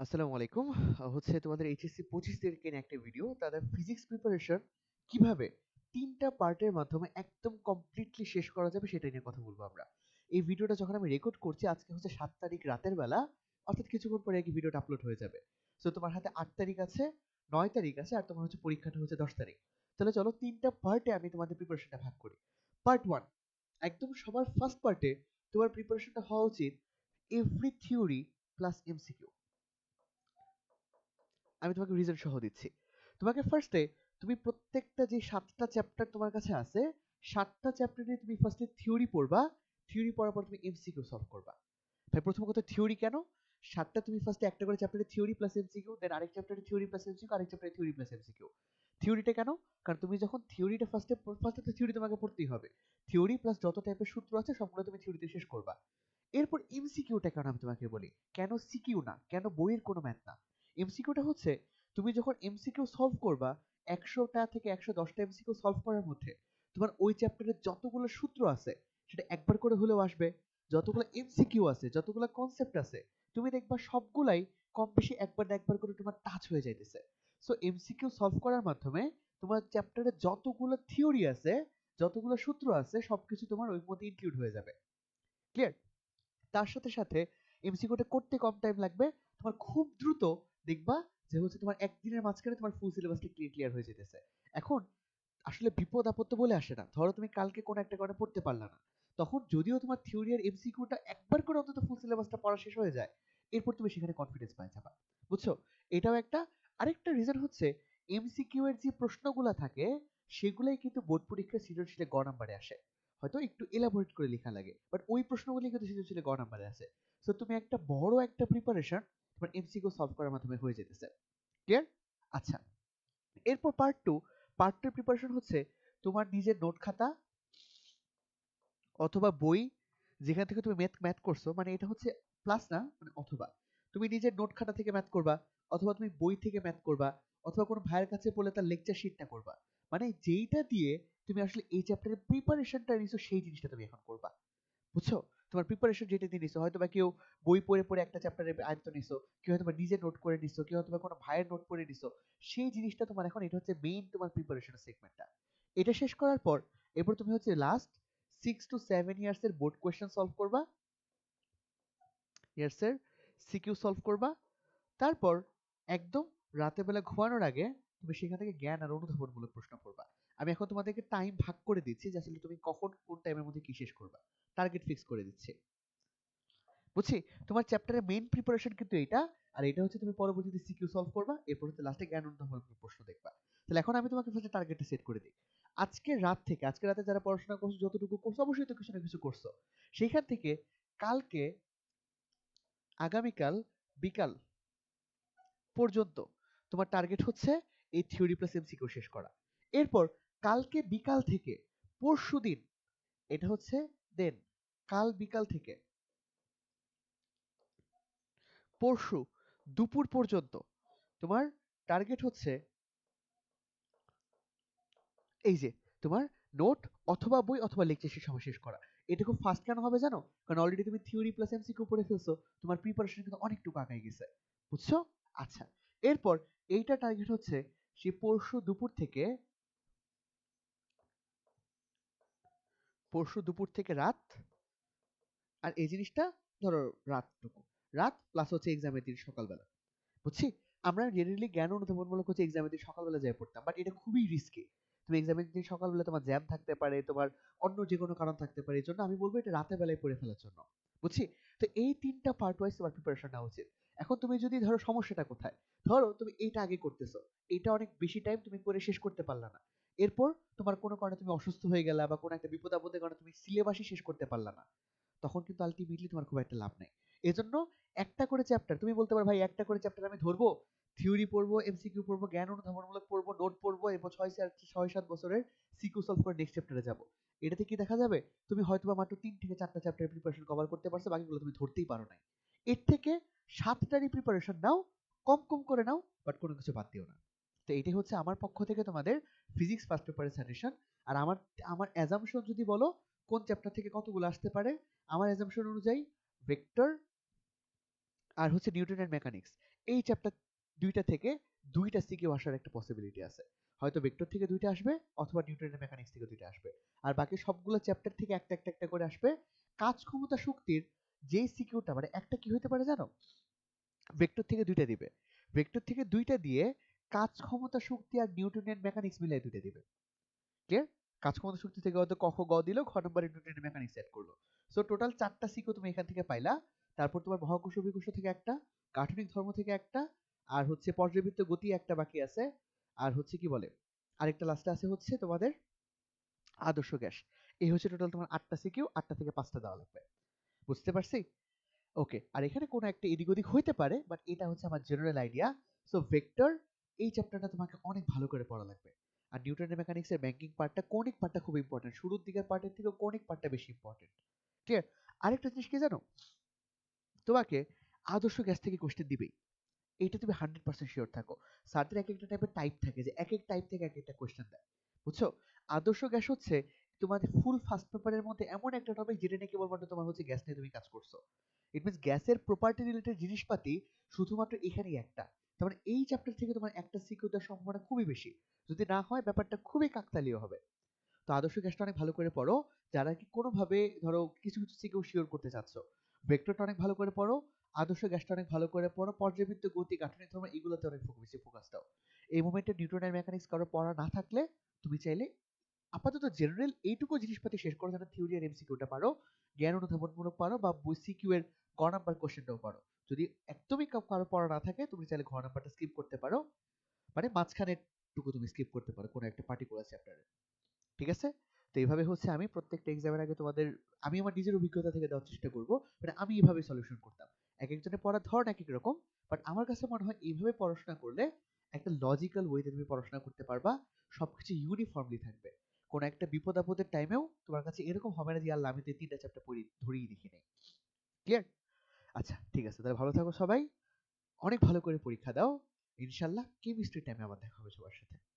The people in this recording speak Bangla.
আসসালামু আলাইকুম। হচ্ছে তোমাদের এইচএসসি পঁচিশ তারিখের একটা ভিডিও তাদের ফিজিক্স প্রিপারেশন কীভাবে তিনটা পার্টের মাধ্যমে একদম কমপ্লিটলি শেষ করা যাবে সেটা নিয়ে কথা বলব আমরা। এই ভিডিওটা যখন আমি রেকর্ড করছি, আজকে হচ্ছে সাত তারিখ রাতের বেলা, অর্থাৎ কিছুক্ষণ পরে কি ভিডিওটা আপলোড হয়ে যাবে। সো তোমার হাতে আট তারিখ আছে, নয় তারিখ আছে, আর তোমার হচ্ছে পরীক্ষাটা হচ্ছে দশ তারিখ। তাহলে চলো তিনটা পার্টে আমি তোমাদের প্রিপারেশনটা ভাগ করি। পার্ট ওয়ান একদম সবার ফার্স্ট পার্টে তোমার প্রিপারেশনটা হওয়া উচিত এভরি থিওরি প্লাস এমসিকিউ আমি তোমাকে রিজন সহ দিচ্ছি। তোমাকে ফার্স্টে তুমি প্রত্যেকটা যে সাতটা চ্যাপ্টার তোমার কাছে আছে, সাতটা চ্যাপ্টারে তুমি ফার্স্টে থিওরি পড়বা। থিওরি পড়ার পর তুমি এমসিকিউ সলভ করবা। ভাই প্রথম কথা থিওরি কেন? সাতটা তুমি ফার্স্টে একটা করে চ্যাপ্টারে থিওরি প্লাস এমসিকিউ দেন আরেক চ্যাপ্টারে থিওরি প্লাস এমসিকিউ আরেক চ্যাপ্টারে থিওরি প্লাস এমসিকিউ থিওরিটা কেন? কারণ তুমি যখন থিওরিটা ফার্স্টে ফার্স্টে তো থিওরি তোমাকে পড়তেই হবে। থিওরি প্লাস যত টাইপের সূত্র আছে, সবগুলো তুমি থিওরিতে শেষ করবা। এরপর এমসিকিউটা কেন আমি তোমাকে বলি? কেন সিকিউ না? কেন বইয়ের কোনো ম্যাথ না? এমসিকিউটা হচ্ছে, তুমি যখন এমসিকিউ সলভ করবা, একশোটা থেকে একশো দশটা এমসিকিউ সলভ করার মধ্যে তোমার ওই চ্যাপ্টারের যতগুলো সূত্র আছে, সেটা একবার করে হলেও আসবে। যতগুলো এমসিকিউ আছে, যতগুলো কনসেপ্ট আছে, তুমি দেখবা সবগুলাই কম বেশি একবার না একবার করে তোমার টাচ হয়ে যাইতেছে। সো এমসিকিউ সলভ করার মাধ্যমে তোমার চ্যাপ্টারে যতগুলো থিওরি আছে, যতগুলো সূত্র আছে, সবকিছু তোমার ওই মধ্যে ইনক্লুড হয়ে যাবে। ক্লিয়ার তার সাথে সাথে এমসিকিউটা করতে কম টাইম লাগবে, তোমার খুব দ্রুত দেখবা যে হচ্ছে তোমার একদিনের মাঝখানে তোমার ফুল সিলেবাসটা ক্লিয়ার ক্লিয়ার হয়ে যেতেছে এখন আসলে বিপদ আপদ বলে আসে না। ধরো তুমি কালকে কোনো একটা কারণে পড়তে পারলা না। তখন যদিও তোমার থিওরি আর এমসিকিউটা একবার করে অন্তত ফুল সিলেবাসটা পড়া শেষ হয়ে যায়, এরপর তুমি সেখানে কনফিডেন্স পাই যাবা। বুঝছ? এটাও একটা, আরেকটা রিজন হচ্ছে এমসিকিউ এর যে প্রশ্নগুলো থাকে, সেগুলাই কিন্তু বোর্ড পরীক্ষার সৃজনশীলে গ নাম্বারে আসে। হয়তো একটু এলাবোরেট করে লেখা লাগে। বাট ওই প্রশ্নগুলি কিন্তু সৃজনশীলে গ নাম্বারে আসে সো তুমি একটা বড় একটা প্রিপারেশন তোমার এমসিকিউ সলভ করার মাধ্যমে হয়ে যেতেছে। ক্লিয়ার আচ্ছা। এরপর part two part two preparation হচ্ছে তোমার নিজের নোট খাতা অথবা বই যেখান থেকে তুমি ম্যাথ ম্যাথ করছ মানে এটা হচ্ছে প্লাস না মানে অথবা। তুমি নিজের নোট খাতা থেকে ম্যাথ করবা অথবা তুমি বই থেকে ম্যাথ করবা অথবা কোনো ভাইয়ের কাছে বলে তার লেকচার শিটটা করবা। মানে যেইটা দিয়ে তুমি আসলে এই চ্যাপ্টারের প্রিপারেশনটা নিছো, সেই জিনিসটা তুমি এখন করবা। বুঝছ? তোমার প্রিপারেশন যেটা দিয়ে নিছো হয়তো বা কেউ বই পড়ে পড়ে একটা চ্যাপ্টারের আয়ত্ত নিছো, কেউ হয়তো নিজে নোট করে নিছো, কেউ হয়তো কোনো ভাইয়ের নোট করে নিছো, সেই জিনিসটা তোমার এখন এটা হচ্ছে মেইন তোমার প্রিপারেশন সেগমেন্টটা এটা শেষ করার পর, এরপর তুমি হচ্ছে last six to seven years এর বোর্ড কোয়েশ্চেন সলভ করবা। ইয়ার্স এর সিকিউ সলভ করবা। তারপর একদম রাতে বেলা ঘুমানোর আগে তুমি সেখান থেকে জ্ঞান আর অনুধাবনমূলক প্রশ্ন পড়বা। আমি এখন তোমাদেরকে টাইম ভাগ করে দিচ্ছি যে আসলে তুমি কখন কোন টাইমের মধ্যে কি শেষ করবা। টার্গেট ফিক্স করে দিচ্ছি। বুঝছি? তোমার চ্যাপ্টারের মেইন প্রিপারেশন কিন্তু এটা, আর এটা হচ্ছে তুমি পরবর্তীতে সিকিউ সলভ করবা, এরপর হচ্ছে লাস্টে জ্ঞান অনুধাবনমূলক প্রশ্ন দেখবা। তাহলে এখন আমি তোমাকে ফার্স্টে টার্গেটটা সেট করে দিই। আজকে রাত থেকে, আজকে রাতে যারা পড়াশোনা করছ, যতটুকু করছ, অবশ্যই তো কিছু না কিছু করছ। সেইখান থেকে কালকে, আগামীকাল, বিকাল পর্যন্ত তোমার টার্গেট হচ্ছে এই থিওরি প্লাস এমসিকিউ শেষ করা। এরপর কালকে বিকাল থেকে, পরশু দিন, এটা হচ্ছে দেন, কাল বিকাল থেকে। পরশু দুপুর পর্যন্ত, তোমার টার্গেট হচ্ছে এই যে, তোমার নোট অথবা বই অথবা লেকচার শেষ সময় শেষ করা। এটা খুব ফাস্ট কেন হবে জানো? কারণ অলরেডি তুমি থিওরি প্লাস এমসিকিউ পড়ে ফেলছো, তোমার প্রিপারেশন কিন্তু অনেকটুকু আগায় গেছে। বুঝছ? আচ্ছা এরপর এইটা টার্গেট হচ্ছে সে পরশু দুপুর থেকে পরশু দুপুর থেকে রাত। আর এই জিনিসটা ধরো রাতটুকু। রাত প্লাস হচ্ছে এক্সামের দিন সকালবেলা। বুঝছি? আমরা জেনারেলি জ্ঞান অনুধাবনমূলক হচ্ছে এক্সামের দিন সকালবেলা যাই পড়তাম। বাট এটা খুবই রিস্কি তুমি এক্সামের দিন সকালবেলা তোমার জ্যাম থাকতে পারে, তোমার অন্য যে কোনো কারণ থাকতে পারে, এই জন্য আমি বলব এটা রাতে বেলায় পড়ে ফেলার জন্য। বুঝছি? তো এই তিনটা পার্ট ওয়াইজ তোমার প্রিপারেশন নেওয়া উচিত। এখন তুমি যদি ধরো সমস্যাটা কোথায়? ধরো তুমি এইটা আগে করতেছো। এটা অনেক বেশি টাইম তুমি করে শেষ করতে পারলা না। এরপর তোমার কোনো কারণে তুমি অসুস্থ হয়ে গেলা বা কোনো একটা বিপদ আপদের কারণে তুমি সিলেবাসই শেষ করতে পারলা না, তখন কিন্তু আলটিমেটলি তোমার খুব একটা লাভ নেই। এজন্য একটা করে চ্যাপ্টার তুমি বলতে পারো ভাই, একটা করে চ্যাপ্টার আমি ধরবো? থিওরি পড়ব এমসিকিউ পড়ব, জ্ঞান অনুধাবনমূলক পড়ব নোট পড়ব, এরপর ছয় ছয় সাত বছরের সিকিউ সলভ করে নেক্সট চ্যাপ্টারে যাব। এটাতে কি দেখা যাবে? তুমি হয়তো বা মাত্র তিন থেকে চারটা চ্যাপ্টারের প্রিপারেশন কভার করতে পারছ, বাকিগুলো তুমি ধরতেই পারো নাই। এর থেকে সাতটারই প্রিপারেশন নাও, কম কম করে নাও বাট কোনো কিছু বাদ দিও না। তো এটাই হচ্ছে আমার পক্ষ থেকে তোমাদের ফিজিক্স ফার্স্ট পেপারের সাজেশন আর আমার আমার অ্যাজামশন যদি বলো, কোন চ্যাপ্টার থেকে কতগুলো আসতে পারে? আমার অ্যাজামশন অনুযায়ী ভেক্টর আর হচ্ছে নিউটনের মেকানিক্স এই চ্যাপ্টার দুইটা থেকে দুইটা সিকিউ আসার একটা পসিবিলিটি আছে। হয়তো ভেক্টর থেকে দুইটা আসবে অথবা নিউটনের মেকানিক্স থেকে দুইটা আসবে। আর বাকি সবগুলো চ্যাপ্টার থেকে একটা একটা একটা করে আসবে। কাজ ক্ষমতা শক্তির যে সিকিউরটা মানে একটা কি হতে পারে জানো? ভেক্টর থেকে দুইটা দিবে। ভেক্টর থেকে দুইটা দিয়ে কাজ ক্ষমতা, শক্তি আর নিউটনের মেকানিক্স মিলিয়ে দুইটা দিবে। ক্লিয়ার কাজ ক্ষমতা, শক্তি থেকে হয়তো কখ গ দিল, খ নম্বরে নিউটনের মেকানিক্স সেট করল। সো টোটাল চারটা সিকিউ তুমি এখান থেকে পাইলা। তারপর তোমার মহাকর্ষ অভিকর্ষ থেকে একটা, গাঠনিক ধর্ম থেকে একটা, আর হচ্ছে পর্যাবৃত্ত গতি একটা বাকি আছে। আর হচ্ছে কি বলে? আরেকটা লাস্টে আছে হচ্ছে তোমাদের আদর্শ গ্যাস। এই হচ্ছে টোটাল তোমার আটটা সিকিউ, আটটা থেকে পাঁচটা দেওয়া লাগবে। বুঝতে পারছি? ওকে আর এখানে কোনো একটা এদিক ওদিক হইতে পারে বাট এটা হচ্ছে আমার জেনারেল আইডিয়া সো ভেক্টর এই চ্যাপ্টারটা তোমাকে অনেক ভালো করে পড়া লাগবে। আর নিউটনের মেকানিক্সের ব্যাংকিং পার্টটা কোনিক পার্টটা খুব ইম্পর্টেন্ট শুরুর দিকের পার্টের থেকে কোনিক পার্টটা বেশি ইম্পর্টেন্ট ক্লিয়ার আরেকটা জিনিস কি জানো? তোমাকে আদর্শ গ্যাস থেকে কোশ্চেন দিবেই। এটা তুমি হান্ড্রেড পার্সেন্ট শিওর থাকো। স্যারদের এক একটা টাইপের টাইপ থাকে যে এক এক টাইপ থেকে এক একটা কোশ্চেন দেয়। বুঝছ? আদর্শ গ্যাস হচ্ছে তোমাদের ফুল ফার্স্ট পেপারের মধ্যে এমন একটা টপিক যেটা নিয়ে কেবলমাত্র তোমার হচ্ছে গ্যাস নিয়ে তুমি কাজ করছ। ইট মিনস গ্যাসের প্রপার্টি রিলেটেড জিনিসপাতি শুধুমাত্র এখানেই একটা। তার মানে এই চ্যাপ্টার থেকে তোমার একটা সিকিউ দেওয়ার সম্ভাবনা খুবই বেশি। যদি না হয়, ব্যাপারটা খুবই কাকতালীয় হবে। তো আদর্শ গ্যাসটা অনেক ভালো করে পড়ো। যারা কি কোনোভাবে ধরো কিছু কিছু সিকিউ শিওর করতে চাচ্ছ ভেক্টরটা অনেক ভালো করে পড়ো, আদর্শ গ্যাসটা অনেক ভালো করে পড়ো পর্যাবৃত্ত গতি গাঠনিক ধর্ম, এগুলোতে অনেক বেশি ফোকাস দাও। এই মোমেন্টে নিউটনের মেকানিক্স কারও পড়া না থাকলে, তুমি চাইলে আপাতত জেনারেল এইটুকু জিনিসপাতি শেষ করো যারা থিওরি আর এমসিকিউটা পারো, জ্ঞান অনুধাবনমূলক পারো, বা সিকিউ এর গ নাম্বার কোশ্চেনটাও পারো। যদি একদমই কারও পড়া না থাকে, তুমি চাইলে ঘ নাম্বারটা স্কিপ করতে পারো। মানে মাঝখানের টুকু তুমি স্কিপ করতে পারো, কোনো একটা পার্টিকুলার চ্যাপ্টারে ঠিক আছে? তো এইভাবে হচ্ছে আমি প্রত্যেকটা এক্সামের আগে তোমাদের, আমি আমার নিজের অভিজ্ঞতা থেকে দেওয়ার চেষ্টা করব মানে আমি এইভাবে সলিউশন করতাম। এক একজনের পড়ার ধরন এক এক রকম বাট আমার কাছে মনে হয় এইভাবে পড়াশোনা করলে একটা লজিক্যাল ওয়েতে তুমি পড়াশোনা করতে পারবা, সবকিছু ইউনিফর্মলি থাকবে। কোনো একটা বিপদ আপদের টাইমেও তোমার কাছে এরকম হবে না যে, আল্লাহ, আমি তো তিনটা চ্যাপ্টার পড়ি, ধরেই দেখি নাই। ক্লিয়ার আচ্ছা ঠিক আছে, তাহলে ভালো থাকো সবাই। অনেক ভালো করে পরীক্ষা দাও। ইনশাল্লাহ কেমিস্ট্রি টাইমে আবার দেখা হবে সবার সাথে।